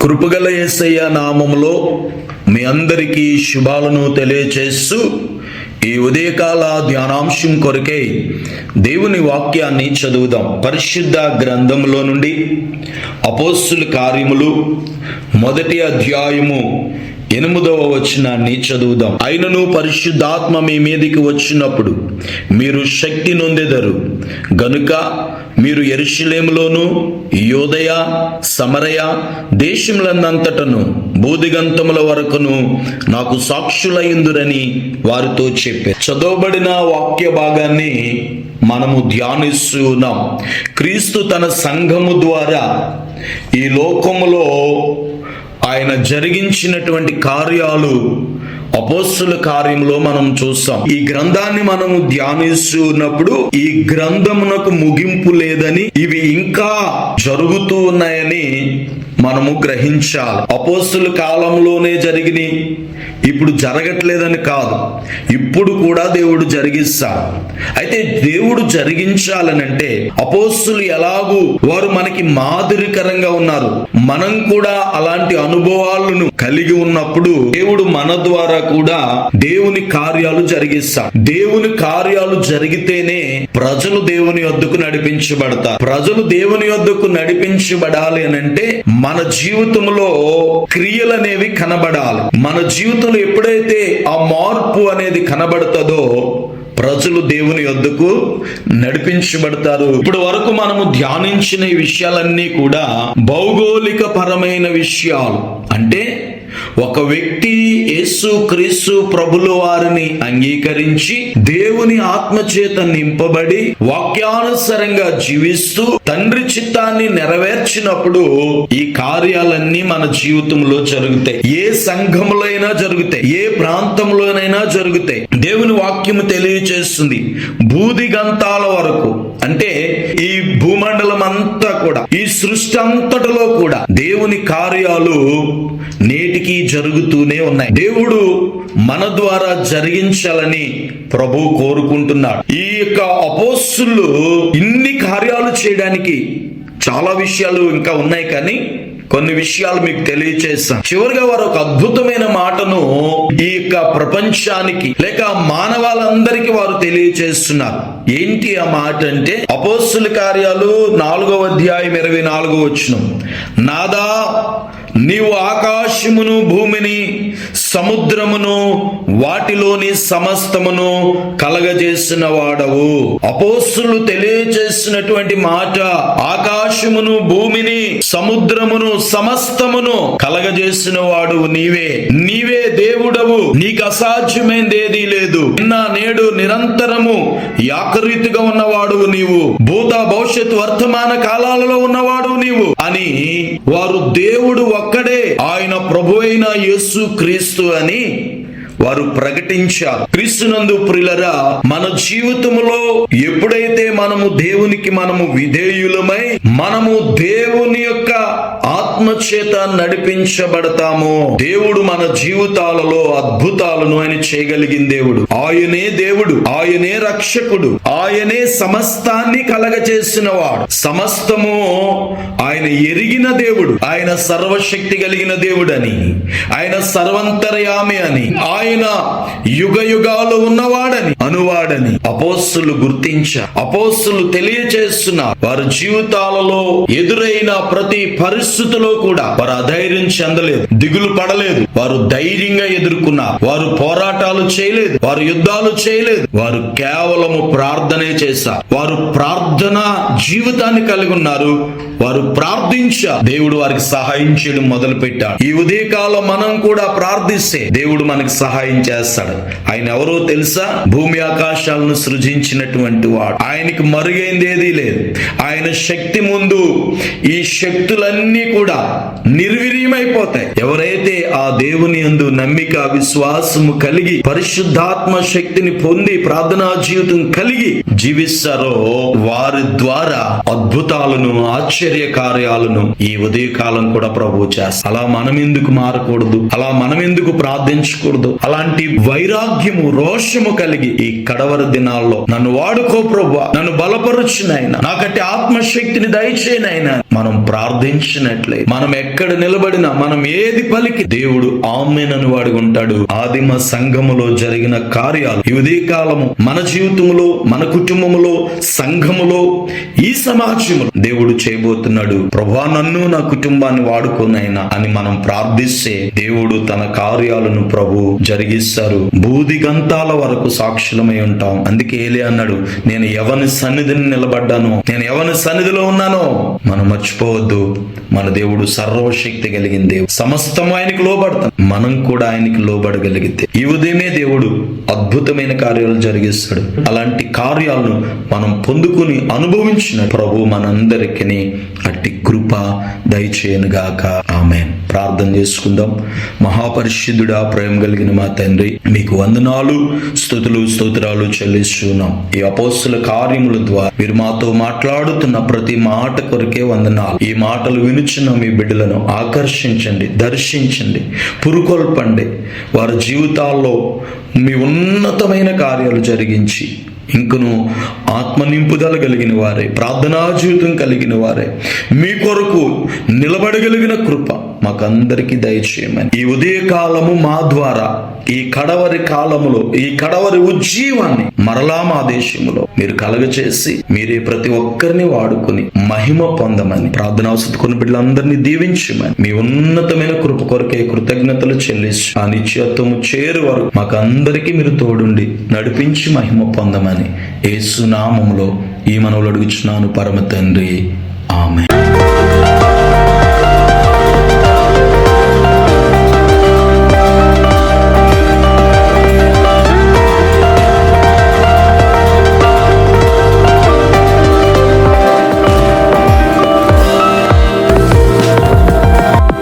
కృపగల యేసయ్య నామములో మీ అందరికీ శుభాలను తెలియచేస్తూ ఈ ఉదయకాల ధ్యానాంశం కొరకై దేవుని వాక్యాన్ని చదువుదాం. పరిశుద్ధ గ్రంథంలో నుండి అపోస్తుల కార్యములు మొదటి అధ్యాయము ఎనిమిదవ వచనాన్ని చదువుదాం. అయినను పరిశుద్ధాత్మ మీ మీదికి వచ్చినప్పుడు మీరు శక్తి నొందెదరు. గనుక మీరు ఎరుషులేములోను యోదయ సమరయ దేశములందంతటను బూదిగంతముల వరకును నాకు సాక్షులయ్యుందురని వారితో చెప్పారు. చదవబడిన వాక్య భాగాన్ని మనము ధ్యానిస్తూ ఉన్నాం క్రీస్తు తన సంఘము ద్వారా ఈ లోకములో ఆయన జరిగించినటువంటి కార్యాలు అపోస్తుల కార్యంలో మనం చూస్తాం. ఈ గ్రంథాన్ని మనము ధ్యానిస్తూ ఉన్నప్పుడు ఈ గ్రంథమునకు ముగింపు లేదని ఇవి ఇంకా జరుగుతూ ఉన్నాయని మనము గ్రహించాలి. అపోస్తుల కాలంలోనే జరిగిన ఇప్పుడు జరగట్లేదని కాదు. ఇప్పుడు కూడా దేవుడు జరిగిస్తాడు. అయితే దేవుడు జరిగించాలనంటే అపోస్తులు ఎలాగూ వారు మనకి మాదిరికరంగా ఉన్నారు. మనం కూడా అలాంటి అనుభవాలను కలిగి ఉన్నప్పుడు దేవుడు మన ద్వారా కూడా దేవుని కార్యాలు జరిగిస్తాడు దేవుని కార్యాలు జరిగితేనే ప్రజలు దేవుని వద్దకు నడిపించబడతారు. ప్రజలు దేవుని వద్దకు నడిపించబడాలి అని అంటే మన జీవితంలో క్రియలు అనేవి కనబడాలి. మన జీవితంలో ఎప్పుడైతే ఆ మార్పు అనేది కనబడుతుందో ప్రజలు దేవుని వద్దకు నడిపించబడతారు. ఇప్పుడు వరకు మనము ధ్యానించిన విషయాలన్నీ కూడా భౌగోళిక పరమైన విషయాలు. అంటే ఒక వ్యక్తి యేసు క్రీస్తు ప్రభుల వారిని అంగీకరించి దేవుని ఆత్మచేత నింపబడి వాక్యానుసరంగా జీవిస్తూ తండ్రి చిత్తాన్ని నెరవేర్చినప్పుడు ఈ కార్యాలన్నీ మన జీవితంలో జరుగుతాయి. ఏ సంఘములో అయినా జరుగుతాయి. ఏ ప్రాంతంలోనైనా జరుగుతాయి. దేవుని వాక్యము తెలియచేస్తుంది. బూది గంతాల వరకు. అంటే ఈ భూమండలం అంతా కూడా. ఈ సృష్టి అంతటిలో కూడా దేవుని కార్యాలు నేటికి జరుగుతూనే ఉన్నాయి. దేవుడు మన ద్వారా జరిగించాలని ప్రభు కోరుకుంటున్నాడు. ఈ యొక్క అపోస్తులు ఇన్ని కార్యాలు చేయడానికి చాలా విషయాలు ఇంకా ఉన్నాయి కానీ కొన్ని విషయాలు మీకు తెలియచేస్తాను. చివరిగా వారు ఒక అద్భుతమైన మాటను ఈ యొక్క ప్రపంచానికి లేక మానవాళందరికీ వారు తెలియచేస్తున్నారు. ఏంటి ఆ మాట అంటే అపోస్తుల కార్యాలు నాలుగవ అధ్యాయం ఇరవై నాలుగో వచ్చిన నాదా నీవు ఆకాశమును భూమిని సముద్రమును వాటిలోని సమస్తమును కలగజేసిన వాడవు. అపోస్తులు తెలియజేసినటువంటి మాట ఆకాశమును భూమిని సముద్రమును సమస్తమును కలగజేసిన వాడు నీవే. నీవే దేవుడవు నీకు అసాధ్యమైంది ఏదీ లేదు. నిన్న నేడు నిరంతరము యాకరీతిగా ఉన్నవాడు నీవు. భూత భవిష్యత్ వర్తమాన కాలాలలో ఉన్నవాడు నీవు అని వారు దేవుడు ఒక్కడే ఆయన ప్రభు అయిన యేసు క్రీస్తు అని వారు ప్రకటించారు. క్రీస్తునందు ప్రిలరా మన జీవితంలో ఎప్పుడైతే మనము దేవునికి మనము విధేయులమై మనము దేవుని యొక్క ఆత్మచేత నడిపించబడతామో. దేవుడు మన జీవితాలలో అద్భుతాలను ఆయన చేయగలిగిన దేవుడు. ఆయనే దేవుడు ఆయనే రక్షకుడు ఆయనే సమస్తాన్ని కలగచేసిన వాడు సమస్తము ఆయన ఎరిగిన దేవుడు ఆయన సర్వశక్తి కలిగిన దేవుడని ఆయన సర్వంతర్యామి అని ఆయన యుగ యుగాలు ఉన్నవాడని అనువాడని అపోస్సులు గుర్తించ అపోస్సులు తెలియచేస్తున్నారు వారి జీవితాలలో ఎదురైన ప్రతి పరిస్థితిలో కూడా వారు అధైర్యం చెందలేదు దిగులు పడలేదు. వారు ధైర్యంగా ఎదుర్కొన్నారు వారు పోరాటాలు చేయలేదు వారు యుద్ధాలు చేయలేదు. వారు కేవలము ప్రార్థనే చేశారు వారు ప్రార్థన జీవితాన్ని కలిగి ఉన్నారు. వారు ప్రార్థించ దేవుడు వారికి సహాయం చేయడం మొదలు పెట్టాడు ఈ ఉదయకాలం మనం కూడా ప్రార్థిస్తే దేవుడు మనకి సహాయం చేస్తాడు. ఆయన ఎవరో తెలుసా? భూమి ఆకాశాలను సృజించినటువంటి వాడు. ఆయనకి మరుగైంది ఏదీ లేదు. ఆయన శక్తి ముందు ఈ శక్తులన్నీ కూడా నిర్వీర్యమైపోతాయి. ఎవరైతే ఆ దేవుని యందు నమ్మిక విశ్వాసము కలిగి పరిశుద్ధాత్మ శక్తిని పొంది ప్రార్థనా జీవితం కలిగి జీవిస్తారో వారి ద్వారా అద్భుతాలను ఆశ్చర్య కార్యాలను ఈ ఉదయకాలం కూడా ప్రభు చేస్తా అలా మనం ఎందుకు మారకూడదు? అలా మనం ఎందుకు ప్రార్థించకూడదు? అలాంటి వైరాగ్యము రోషము కలిగి ఈ కడవర దినాల్లో నన్ను వాడుకో ప్రభు నన్ను బలపరుచునైనా నాకట్టి ఆత్మశక్తిని దయచేయనైనా మనం ప్రార్థించినట్లే. మనం ఎక్కడ నిలబడినా మనం ఏది పలికి దేవుడు ఆమెనని వాడి ఉంటాడు. ఆదిమ సంఘములో జరిగిన కార్యాలు ఇదే కాలము మన జీవితంలో మన కుటుంబములో సంఘములో ఈ సమాజంలో దేవుడు చేయబోతున్నాడు. ప్రభా నన్ను నా కుటుంబాన్ని వాడుకోనైనా అని మనం ప్రార్థిస్తే దేవుడు తన కార్యాలను ప్రభు జరిగిస్తారు. బూది గంతాల వరకు సాక్షులమై ఉంటాం. అందుకే ఏలే అన్నాడు నేను ఎవరి సన్నిధిని నిలబడ్డాను నేను ఎవరి సన్నిధిలో ఉన్నానో మనం మర్చిపోవద్దు. మన దేవుడు సర్వశక్తి కలిగిన దేవుడు. సమస్తము ఆయనకు లోబడతాం. మనం కూడా ఆయనకి లోబడగలిగితే. ఈ ఉదయమే దేవుడు అద్భుతమైన కార్యాలు జరిగిస్తాడు. అలాంటి కార్యాలను మనం పొందుకుని అనుభవించిన ప్రభు మనందరికీ అట్టి కృప దయచేయను గాక ఆమె ప్రార్థన చేసుకుందాం. మహాపరిశుద్ధుడా ప్రేమ కలిగిన మా తండ్రి మీకు వందనాలు స్థుతులు స్తోత్రాలు చెల్లిస్తున్నాం. ఈ అపోస్తుల కార్యముల ద్వారా మీరు మాతో మాట్లాడుతున్న ప్రతి మాట కొరకే వంద వందనాలు ఈ మాటలు వినుచున్న మీ బిడ్డలను ఆకర్షించండి దర్శించండి పురుకొల్పండి. వారి జీవితాల్లో మీ ఉన్నతమైన కార్యాలు జరిగించి ఇంకను ఆత్మ నింపుదల కలిగిన వారే ప్రార్థనా జీవితం కలిగిన వారే. మీ కొరకు నిలబడగలిగిన కృప మాకందరికీ దయచేయమని. ఈ ఉదయకాలము మా ద్వారా ఈ కడవరి కాలములో ఈ కడవరి ఉజ్జీవాన్ని మరలా మా దేశములో మీరు కలగచేసి మీరే ప్రతి ఒక్కరిని వాడుకొని మహిమ పొందమని ప్రార్థన కొన్ని బిడ్డలందరినీ దీవించమని మీ ఉన్నతమైన కృప కొరకే కృతజ్ఞతలు చెల్లించి ఆ నిత్యత్వము చేరు వరకు మాకందరికీ మీరు తోడుండి నడిపించి మహిమ పొందమని ఏసునామంలో ఈ మనవులు అడుగుచున్నాను పరమ తండ్రి. ఆమె